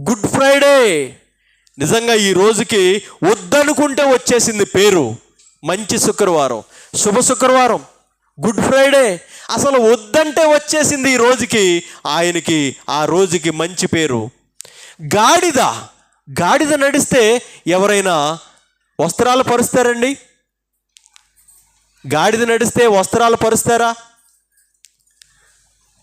Good Friday. నిజంగా ఈ రోజుకి వద్దనుకుంటే వచ్చేసింది పేరు మంచి శుక్రవారం శుభ శుక్రవారం గుడ్ ఫ్రైడే. అసలు వద్దంటే వచ్చేసింది ఈ రోజుకి ఆయనకి ఆ రోజుకి మంచి పేరు. గాడిద గాడిద నడిస్తే ఎవరైనా వస్త్రాలు పరుస్తారండి? గాడిద నడిస్తే వస్త్రాలు పరుస్తారా?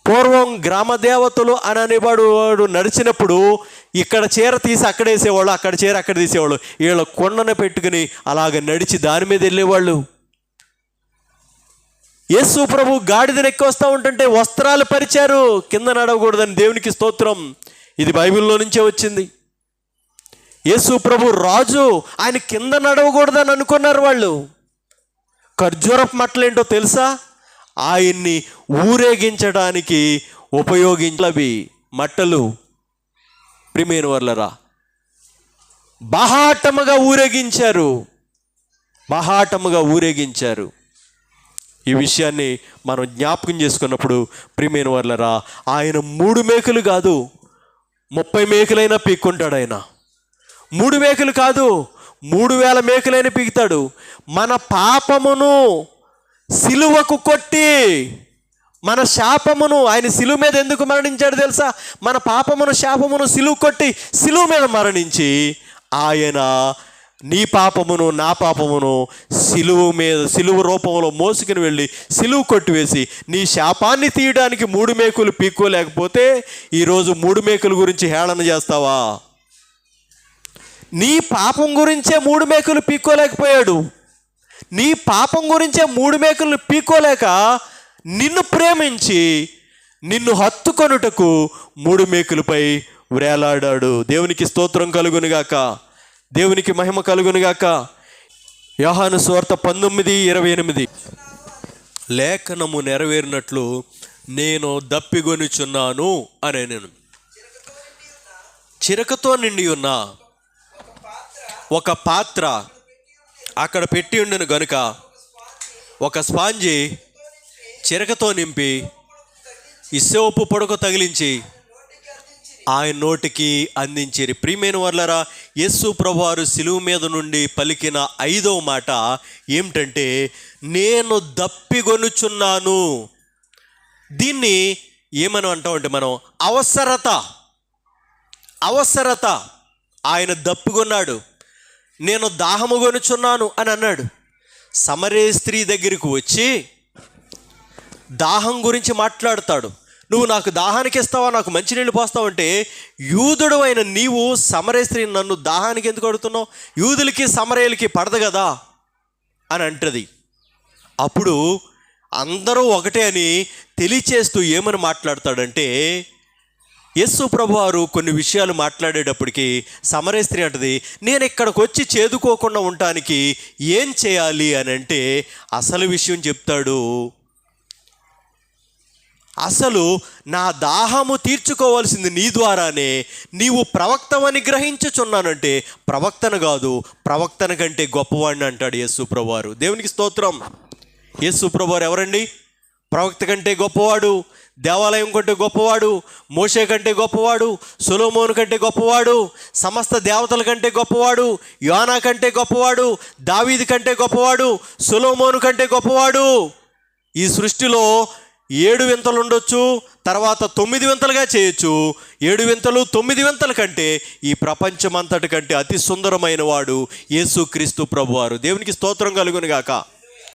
పూర్వం గ్రామ దేవతలు అని అనేవాడు వాడు నడిచినప్పుడు ఇక్కడ చీర తీసి అక్కడ వేసేవాళ్ళు అక్కడ చీర అక్కడ తీసేవాళ్ళు. వీళ్ళ కొండను పెట్టుకుని అలాగ నడిచి దాని మీద వెళ్ళేవాళ్ళు. యేసు ప్రభు గాడిదని ఎక్కొస్తా ఉంటుంటే వస్త్రాలు పరిచారు. కింద నడవకూడదని దేవునికి స్తోత్రం. ఇది బైబిల్లో నుంచే వచ్చింది. యేసు ప్రభు రాజు ఆయన కింద నడవకూడదని అనుకున్నారు వాళ్ళు. ఖర్జూరపు మట్టలేంటో తెలుసా? ఆయన్ని ఊరేగించడానికి ఉపయోగించవి మట్టలు. ప్రిమేను వర్లరా బహాటముగా ఊరేగించారు. బహాటముగా ఊరేగించారు. ఈ విషయాన్ని మనం జ్ఞాపకం చేసుకున్నప్పుడు ప్రిమేను వర్లరా ఆయన మూడు మేకలు కాదు ముప్పై మేకలైనా పీక్కుంటాడు ఆయన. మూడు మేకలు కాదు మూడు వేల మేకలైన పీకుతాడు. మన పాపమును సిలువకు కొట్టి మన శాపమును ఆయన సిలువ మీద ఎందుకు మరణించాడు తెలుసా? మన పాపమును శాపమును సిలువ కొట్టి సిలువ మీద మరణించి ఆయన నీ పాపమును నా పాపమును సిలువు మీద సిలువు రూపంలో మోసుకుని వెళ్ళి సిలువు కొట్టివేసి నీ శాపాన్ని తీయడానికి మూడు మేకులు పీక్కోలేకపోతే ఈరోజు మూడు మేకుల గురించి హేళన చేస్తావా? నీ పాపం గురించే మూడు మేకులు పీక్కోలేకపోయాడు. నీ పాపం గురించే మూడు మేకలను పీకోలేక నిన్ను ప్రేమించి నిన్ను హత్తుకొనుటకు మూడు మేకులపై వ్రేలాడాడు దేవునికి స్తోత్రం కలుగునుగాక. దేవునికి మహిమ కలుగునుగాక. యోహాను స్వార్త పంతొమ్మిది ఇరవై ఎనిమిది. లేఖనము నెరవేరినట్లు నేను దప్పిగొనుచున్నాను అనే నేను. చిరకతో నిండి ఉన్న ఒక పాత్ర అక్కడ పెట్టి ఉండిన గనుక ఒక స్పాంజి చిరకతో నింపి ఇసోపు పొడకు తగిలించి ఆయన నోటికి అందించేరి. ప్రియమైన వర్లరా యేసు ప్రభువారు సిలువు మీద నుండి పలికిన ఐదవ మాట ఏమిటంటే నేను దప్పిగొనుచున్నాను దీన్ని ఏమని అంటామంటే మనం? అవసరత. అవసరత. ఆయన దప్పిగొన్నాడు నేను దాహము కొనుచున్నాను అని అన్నాడు. సమరే స్త్రీ దగ్గరికి వచ్చి దాహం గురించి మాట్లాడతాడు. నువ్వు నాకు దాహానికి ఇస్తావా? నాకు మంచినీళ్ళు పోస్తావంటే యూదుడు అయిన నీవు సమరే స్త్రీ నన్ను దాహానికి ఎందుకు అడుగుతున్నావు? యూదులకి సమరేయులకి పడదు కదా? అని అంటది. అప్పుడు అందరూ ఒకటే అని తెలియచేస్తూ ఏమని మాట్లాడతాడంటే యస్సు ప్రభువారు కొన్ని విషయాలు మాట్లాడేటప్పటికి సమరే స్త్రీ అంటది నేను ఇక్కడికి వచ్చి చేదుకోకుండా ఉండటానికి ఏం చేయాలి? అని అంటే అసలు విషయం చెప్తాడు. అసలు నా దాహము తీర్చుకోవాల్సింది నీ ద్వారానే. నీవు ప్రవక్తవని గ్రహించుచున్నానంటే ప్రవక్తను కాదు ప్రవక్తన కంటే గొప్పవాడిని అంటాడు యేసు ప్రభువారు. దేవునికి స్తోత్రం. యేసు ప్రభువారు ఎవరండి? ప్రవక్త కంటే గొప్పవాడు. దేవాలయం కంటే గొప్పవాడు మోషే కంటే గొప్పవాడు సొలోమోను కంటే గొప్పవాడు సమస్త దేవతల కంటే గొప్పవాడు యోనా కంటే గొప్పవాడు దావీది కంటే గొప్పవాడు సొలోమోను కంటే గొప్పవాడు. ఈ సృష్టిలో ఏడు వింతలు ఉండొచ్చు తర్వాత తొమ్మిది వింతలుగా చేయొచ్చు. ఏడు వింతలు తొమ్మిది వింతల కంటే ఈ ప్రపంచమంతటి కంటే అతి సుందరమైన వాడు యేసు క్రీస్తు ప్రభువారు. దేవునికి స్తోత్రం కలుగును గాక